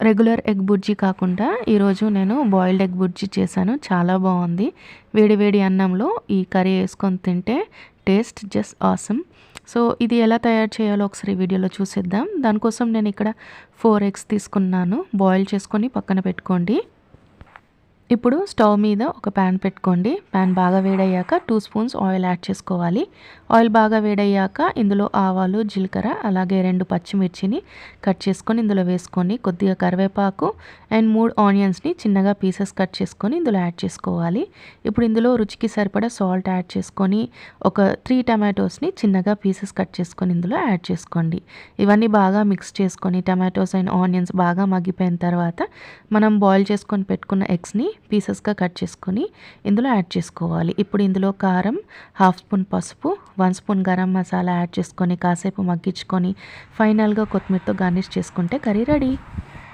Regular egg bhurji కాకుండా ఈరోజు నేను బాయిల్డ్ ఎగ్ బుర్జీ చేశాను. చాలా బాగుంది. వేడి వేడి అన్నంలో ఈ కర్రీ వేసుకొని తింటే టేస్ట్ జస్ట్ ఆసమ్. సో ఇది ఎలా తయారు చేయాలో ఒకసారి వీడియోలో చూసేద్దాం. దానికోసం నేను ఇక్కడ ఫోర్ ఎగ్స్ తీసుకున్నాను. బాయిల్ చేసుకొని పక్కన పెట్టుకోండి. ఇప్పుడు స్టవ్ మీద ఒక ప్యాన్ పెట్టుకోండి. ప్యాన్ బాగా వేడయ్యాక టూ స్పూన్స్ ఆయిల్ యాడ్ చేసుకోవాలి. ఆయిల్ బాగా వేడయ్యాక ఇందులో ఆవాలు జీలకర్ర అలాగే రెండు పచ్చిమిర్చిని కట్ చేసుకొని ఇందులో వేసుకొని కొద్దిగా కరివేపాకు అండ్ మూడు ఆనియన్స్ని చిన్నగా పీసెస్ కట్ చేసుకొని ఇందులో యాడ్ చేసుకోవాలి. ఇప్పుడు ఇందులో రుచికి సరిపడా సాల్ట్ యాడ్ చేసుకొని ఒక త్రీ టమాటోస్ని చిన్నగా పీసెస్ కట్ చేసుకొని ఇందులో యాడ్ చేసుకోండి. ఇవన్నీ బాగా మిక్స్ చేసుకొని టమాటోస్ అండ్ ఆనియన్స్ బాగా మగ్గిపోయిన తర్వాత మనం బాయిల్ చేసుకొని పెట్టుకున్న ఎగ్స్ని పీసెస్గా కట్ చేసుకొని ఇందులో యాడ్ చేసుకోవాలి. ఇప్పుడు ఇందులో కారం హాఫ్ స్పూన్ పసుపు one spoon garam masala add చేసుకొని కాసేపు మగ్గించుకొని ఫైనల్గా కొత్తిమీరతో గార్నిష్ చేసుకుంటే కర్రీ రెడీ.